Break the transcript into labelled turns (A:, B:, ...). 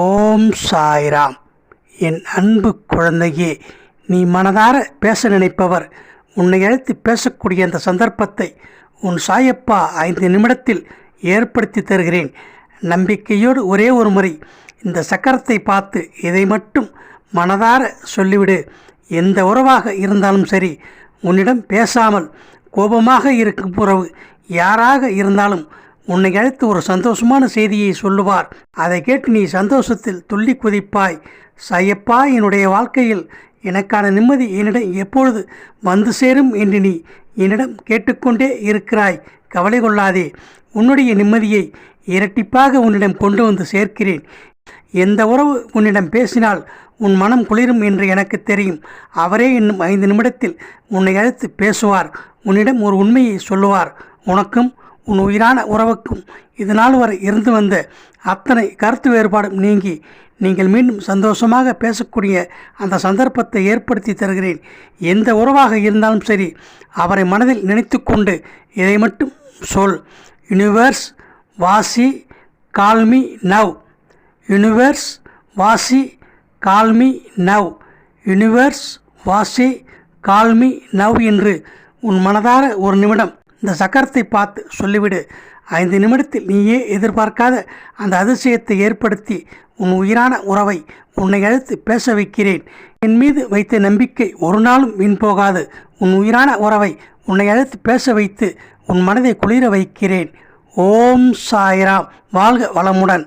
A: ஓம் சாய்ராம். என் அன்பு குழந்தையே நீ மனதார பேச நினைப்பவர். உன்னை அழைத்து பேசக்கூடிய அந்த சந்தர்ப்பத்தை உன் சாயப்பா ஐந்து நிமிடத்தில் ஏற்படுத்தி தருகிறேன். நம்பிக்கையோடு ஒரே ஒரு முறை இந்த சக்கரத்தை பார்த்து இதை மட்டும் மனதார சொல்லிவிடு. எந்த உறவாக இருந்தாலும் சரி உன்னிடம் பேசாமல் கோபமாக இருக்கும் உறவு யாராக இருந்தாலும் உன்னை அழைத்து ஒரு சந்தோஷமான செய்தியை சொல்லுவார். அதை கேட்டு நீ சந்தோஷத்தில் துள்ளி குதிப்பாய். சையப்பா என்னுடைய வாழ்க்கையில் எனக்கான நிம்மதி என்னிடம் எப்பொழுது வந்து சேரும் என்று நீ என்னிடம் கேட்டுக்கொண்டே இருக்கிறாய். கவலை கொள்ளாதே. உன்னுடைய நிம்மதியை இரட்டிப்பாக உன்னிடம் கொண்டு வந்து சேர்க்கிறேன். எந்த உறவு உன்னிடம் பேசினால் உன் மனம் குளிரும் என்று எனக்கு தெரியும். அவரே இன்னும் ஐந்து நிமிடத்தில் உன்னை அழைத்து பேசுவார். உன்னிடம் ஒரு உண்மையை சொல்லுவார். உனக்கும் உன் உயிரான உறவுக்கும் இது நாள் வரை இருந்து வந்த அத்தனை கருத்து வேறுபாடும் நீங்கி நீங்கள் மீண்டும் சந்தோஷமாக பேசக்கூடிய அந்த சந்தர்ப்பத்தை ஏற்படுத்தி தருகிறேன். எந்த உறவாக இருந்தாலும் சரி அவரை மனதில் நினைத்து கொண்டு இதை மட்டும் சொல். யூனிவர்ஸ் வாசி கால்மி நவ். யூனிவர்ஸ் வாசி கால்மி நவ். யூனிவர்ஸ் வாசி கால்மி நவ் என்று உன் மனதார ஒரு நிமிடம் இந்த சக்கரத்தை பார்த்து சொல்லிவிடு. ஐந்து நிமிடத்தில் நீயே எதிர்பார்க்காத அந்த அதிசயத்தை ஏற்படுத்தி உன் உயிரான உறவை உன்னை அழைத்து பேச வைக்கிறேன். என் மீது வைத்த நம்பிக்கை ஒரு நாளும் வீண் போகாது. உன் உயிரான உறவை உன்னை அழைத்து பேச வைத்து உன் மனதை குளிர வைக்கிறேன். ஓம் சாய்ராம். வாழ்க வளமுடன்.